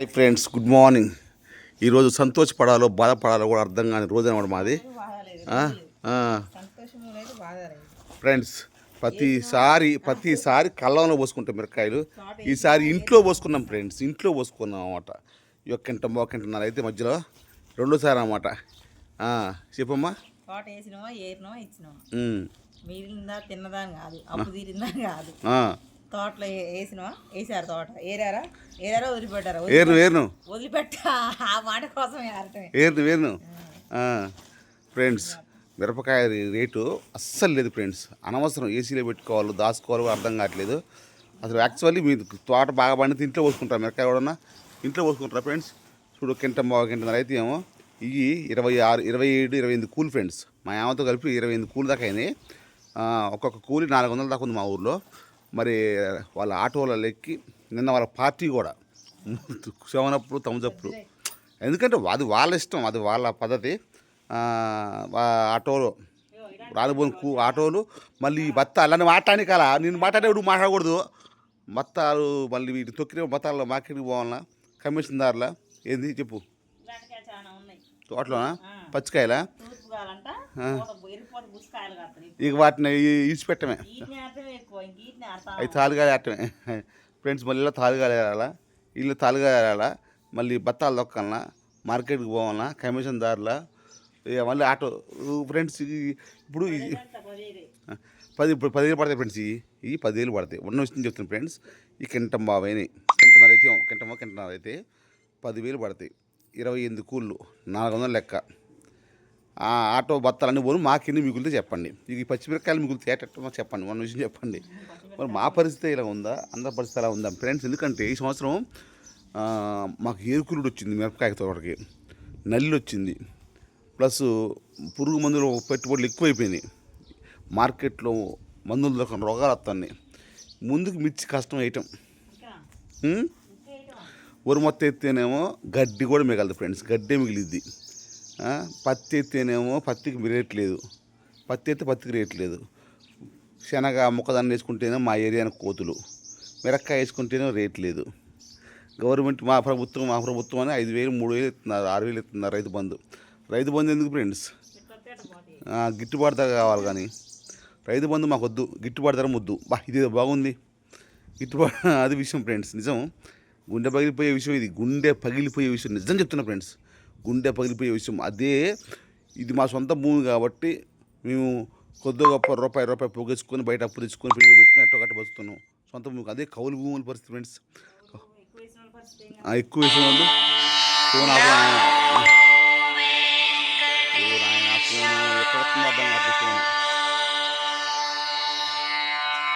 Hi friends good morning. ఈరోజు సంతోషపడాలో బాధపడాలో కూడా అర్థం కాని రోజు అనమాట మాది. ఫ్రెండ్స్ ప్రతిసారి ప్రతిసారి కళ్ళంలో పోసుకుంటాం మిరకాయలు ఈసారి ఇంట్లో పోసుకున్నాం ఫ్రెండ్స్ ఇంట్లో పోసుకున్నాం అనమాట ఈ ఒక్కంట మోకంటున్నారు అయితే మధ్యలో రెండోసారి అనమాట చెప్పమ్మా. తిన్నదాని కాదు. తోటలో వేసినామా వేసారు తోట? ఏరారా? ఏరారా? వదిలిపెట్టారా? ఏరును వదిలిపెట్ట. ఆ మాట కోసం ఏరటమే ఏరును ఏరును. ఫ్రెండ్స్ మిరపకాయ రేటు అస్సలు లేదు ఫ్రెండ్స్. అనవసరం ఏసీలో పెట్టుకోవాలి దాచుకోవాలి అర్థం కావట్లేదు. అసలు యాక్చువల్లీ మీ తోట బాగా పండితే ఇంట్లో పోసుకుంటారు మిరపకాయ కూడా ఇంట్లో పోసుకుంటారా ఫ్రెండ్స్? చూడు కింట బాగా కింట అయితే ఏమో ఇవి ఇరవై ఆరు ఇరవై ఏడు ఇరవై ఎనిమిది కూల్ ఫ్రెండ్స్. మా ఆమెతో కలిపి ఇరవై ఎనిమిది కూల్ దాకా అయినాయి. ఒక్కొక్క కూలి నాలుగు వందల దాకా ఉంది మా ఊర్లో. మరి వాళ్ళ ఆటోలలో ఎక్కి నిన్న వాళ్ళ పార్టీ కూడా. శవనప్పుడు తమజప్పుడు. ఎందుకంటే అది వాళ్ళ ఇష్టం అది వాళ్ళ పద్ధతి. ఆటోలో. కూ ఆటోలు. మళ్ళీ బత్తాలు అని మాట్లాడి కదా నేను మాట్లాడేప్పుడు మాట్లాడకూడదు. బత్తాలు మళ్ళీ వీటి తొక్కిన బత్తాల్లో మార్కెట్కి పోవాలన్నా కమిషన్దారులా ఏంది? చెప్పు. తోటలోనా? పచ్చికాయలా? ఇక వాటిని ఈచిపెట్టమే అవి తాలుగాలి ఫ్రెండ్స్ మళ్ళీ ఇలా తాలుగాలి ఏరాలా ఇల్లు తాలుగా ఏరాలా మళ్ళీ బత్తాలు దొక్కాలన్నా మార్కెట్కి పోవాలన్నా కమిషన్ దారులా? ఇక మళ్ళీ ఆటో. ఫ్రెండ్స్ ఇప్పుడు పది ఇప్పుడు పదివేలు పడతాయి ఫ్రెండ్స్ ఇవి ఇవి పదివేలు పడతాయి. ఉన్న విషయం చెప్తున్నాను ఫ్రెండ్స్ ఈ కింటం బాబాయిని కింటన్నర అయితే కింటమో కింటన్నర అయితే పదివేలు పడతాయి. ఇరవై ఎనిమిది కూళ్ళు నాలుగు వందల లెక్క. ఆ ఆటో బత్తాలన్నీ పోను మాకెన్ని మిగులుతే చెప్పండి. ఈ పచ్చిమిరకాయలు మిగులుతే ఏటట్టమో చెప్పండి ఉన్న విషయం చెప్పండి. మరి మా పరిస్థితి ఇలా ఉందా? అందరి పరిస్థితి అలా ఉందా? ఫ్రెండ్స్ ఎందుకంటే ఈ సంవత్సరం మాకు ఏరుకులుడు వచ్చింది మిరపకాయ తోటకి. నల్లి వచ్చింది. ప్లస్ పురుగు మందులు పెట్టుబడులు ఎక్కువైపోయినాయి. మార్కెట్లో మందులు దొరకని రోగాలు వస్తున్నాయి. ముందుకు మిర్చి కష్టం వేయటం. వరి మొత్తం ఎత్తేనేమో గడ్డి కూడా మిగలదు ఫ్రెండ్స్. గడ్డే మిగిలిద్ది. పత్తి ఎత్తేనేమో పత్తికి రేట్ లేదు. పత్తి ఎత్తే పత్తికి రేట్ లేదు. శనగ మొక్కదాన్ని వేసుకుంటేనే మా ఏరియానికి కోతులు. మిరక్కాయ వేసుకుంటేనే రేట్ లేదు. గవర్నమెంట్ మా ప్రభుత్వం మా ప్రభుత్వం అని ఐదు వేలు మూడు వేలు ఇస్తున్నారు ఆరు వేలు ఇస్తున్నారు రైతు బంధు. రైతు బంధు ఎందుకు ఫ్రెండ్స్? గిట్టుబాటు ధర కావాలి కానీ. రైతు బంధు మాకు వద్దు గిట్టుబాటు ధర ముద్దు. బా ఇది బాగుంది. గిట్టుబాటు అది విషయం ఫ్రెండ్స్ నిజం. గుండె పగిలిపోయే విషయం ఇది గుండె పగిలిపోయే విషయం. నిజం చెప్తున్నా ఫ్రెండ్స్. గుండె పగిలిపోయే విషయం. అదే ఇది మా సొంత భూమి కాబట్టి మేము కొద్ది గొప్ప రూపాయి రూపాయి పోగేసుకొని బయట అప్పు తెచ్చుకొని పెట్టుబడి పెట్టిన ఎట్టో గట్ట బతుకుతున్నాం. సొంత భూమికి అదే కౌలు భూముల పరిస్థితి ఫ్రెండ్స్. ఎక్కువ వేసిన వాళ్ళ ఫోన్ ఫోన్ ఎక్కడ వస్తుందో అర్థం కాదు ఫోన్.